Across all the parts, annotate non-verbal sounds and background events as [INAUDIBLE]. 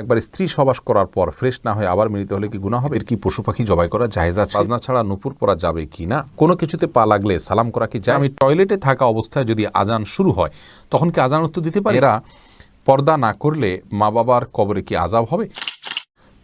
একবার স্ত্রী সবাস করার পর ফ্রেশ না হয়ে আবার মিলিত হলে কি গুণা হবে? এর কি পশু পাখি জবাই করা যায় আছে? বাজনা ছাড়া নুপুর পরা যাবে কি না? কোনো কিছুতে পা লাগলে সালাম করা কি যায়? আমি টয়লেটে থাকা অবস্থায় যদি আজান শুরু হয় তখন কি আজান উত্তর দিতে পারি? এরা পর্দা না করলে মা বাবার কবরে কি আজাব হবে?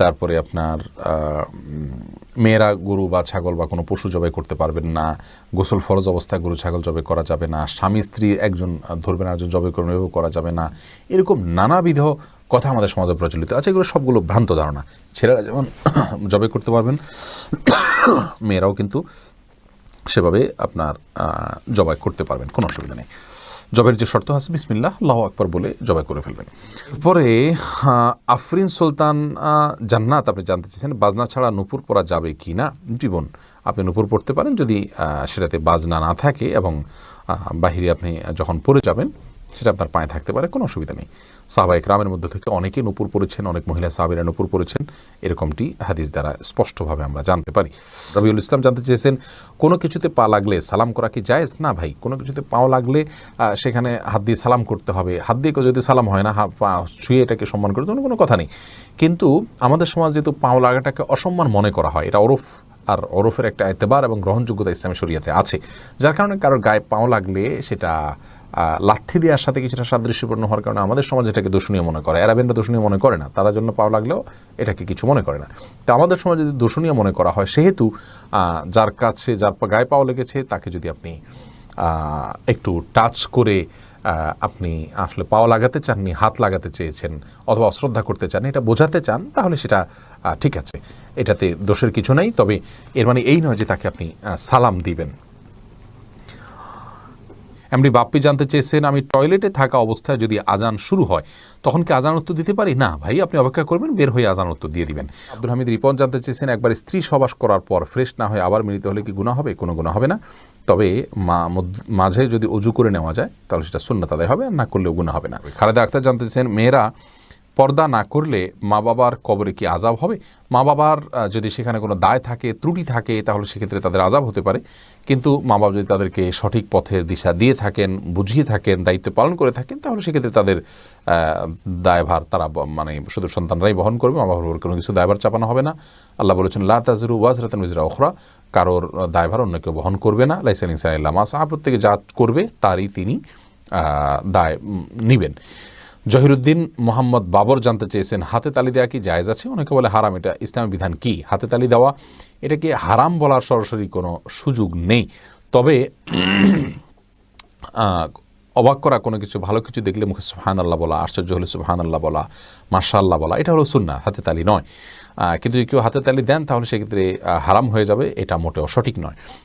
তারপরে আপনার মেয়েরা গরু বা ছাগল বা কোনো পশু জবাই করতে পারবেন না, গোসল ফরজ অবস্থায় গরু ছাগল জবাই করা যাবে না, স্বামী স্ত্রী একজন ধরবেন একজন জবাই করবেন এভাবে করা যাবে না। এরকম নানাবিধ কথা আমাদের সমাজে প্রচলিত আছে, এগুলো সবগুলো ভ্রান্ত ধারণা। ছেলেরা যেমন [COUGHS] জবাই করতে পারবেন, [COUGHS] মেয়েরাও কিন্তু সেভাবে আপনার জবাই করতে পারবেন, কোনো অসুবিধা নেই। জবের যে শর্ত আছে, বিসমিল্লাহ, আল্লাহ আকবর বলে জবাই করে ফেলবেন। পরে আফরিন সুলতান জান্নাত, আপনি জানতে চেয়েছেন, বাজনা ছাড়া নুপুর পরা যাবে কি না? জীবন, আপনি নুপুর পড়তে পারেন, যদি সেটাতে বাজনা না থাকে এবং বাহিরে আপনি যখন পড়ে যাবেন সেটা আপনার পায়ে থাকতে পারে, কোনো অসুবিধা নেই। সাহবাহিক রামের মধ্যে থেকে অনেকে নুপুর পড়েছেন, অনেক মহিলা সাহাবিরা নুপুর পড়েছেন, এরকমটি হাদিস দ্বারা স্পষ্টভাবে আমরা জানতে পারি। রবিউল ইসলাম জানতে চেয়েছেন, কোনো কিছুতে পা লাগলে সালাম করা কি জায়েজ? না ভাই, কোনো কিছুতে পাও লাগলে সেখানে হাত দিয়ে সালাম করতে হবে। হাত দিয়ে যদি সালাম হয় না পা ছুঁয়ে এটাকে সম্মান করতে কোনো কথা নেই। কিন্তু আমাদের সমাজ যেহেতু পাও লাগাটাকে অসম্মান মনে করা হয়, এটা ওরফ আর ওরফের একটা এতেবার এবং গ্রহণযোগ্যতা ইসলামী শরিয়াতে আছে। যার কারণে কারোর গায়ে পাও লাগলে সেটা লাথি দেওয়ার সাথে কিছুটা সাদৃশ্যপূর্ণ হওয়ার কারণে আমাদের সমাজ এটাকে দূষণীয় মনে করে। অ্যারাবেনরা দূষণীয় মনে করে না। তারা জন্য পাও লাগলেও এটাকে কিছু মনে করে না। তো আমাদের সমাজে যদি দূষণীয় মনে করা হয়, সেহেতু যার কাছে, যার গায়ে পাও লেগেছে, তাকে যদি আপনি একটু টাচ করে আপনি আসলে পাও লাগাতে চাননি হাত লাগাতে চেয়েছেন অথবা অশ্রদ্ধা করতে চান, এটা বোঝাতে চান, তাহলে সেটা ঠিক আছে। এটাতে দোষের কিছু নাই, তবে এর মানে এই নয় যে তাকে আপনি সালাম দিবেন। এমনি বাপ্পি জানতে চেয়েছেন, আমি টয়লেটে থাকা অবস্থায় যদি আজান শুরু হয়, তখন কি আজান উত্তর দিতে পারি? না, ভাই, আপনি অপেক্ষা করবেন, বের হয়ে আজান উত্তর দিয়ে দিবেন। আব্দুল হামিদ রিপন জানতে চেয়েছেন, একবার স্ত্রী সবাস করার পর ফ্রেশ না হয়ে আবার মিলিত হলে কি গুণা হবে? কোনো গুণা হবে না। তবে মাঝে যদি অজু করে নেওয়া যায়, তাহলে সেটা শূন্য তাদের হবে, আর না করলেও গুণা হবে না। খালেদা আক্তার জানতে চেয়েছেন, মেয়েরা পর্দা না করলে মা বাবার কবরে কি আজাব হবে? মা বাবার যদি সেখানে কোনো দায় থাকে, ত্রুটি থাকে, তাহলে সেক্ষেত্রে তাদের আজাব হতে পারে। কিন্তু মা বাবা যদি তাদেরকে সঠিক পথের দিশা দিয়ে থাকেন, বুঝিয়ে থাকেন, দায়িত্ব পালন করে থাকেন, তাহলে সেক্ষেত্রে তাদের দায়ভার তারা মানে শুধু সন্তানরাই বহন করবে মা বাবার কোনো কিছু দায়ভার চাপানো হবে না। আল্লাহ বলেছেন, লা তাজরু ওয়াজ রাতান মিজরা ওখরা কারোর দায়ভার অন্য কেউ বহন করবে না। লাইসান ইনসান ইল্লা মা প্রত্যেকে যা করবে, তারই তিনি দায় নিবেন। জহিরুদ্দিন মোহাম্মদ বাবর জানতে চেয়েছেন, হাতে তালি দেওয়া কি জায়েজ আছে? অনেকে বলে হারাম, এটা ইসলামী বিধান কি? হাতে তালি দেওয়া, এটাকে হারাম বলার সরাসরি কোনো সুযোগ নেই। তবে অবাক করা কোনো কিছু, ভালো কিছু দেখলে মুখে সুহান আল্লাহ বলা, আশ্চর্য হলে সুহান আল্লাহ বলা মার্শা আল্লাহ বলা, এটা হলো সুন্না হাতে তালি নয়। কিন্তু কেউ হাতে তালি দেন, তাহলে সেক্ষেত্রে হারাম হয়ে যাবে, এটা মোটেও সঠিক নয়।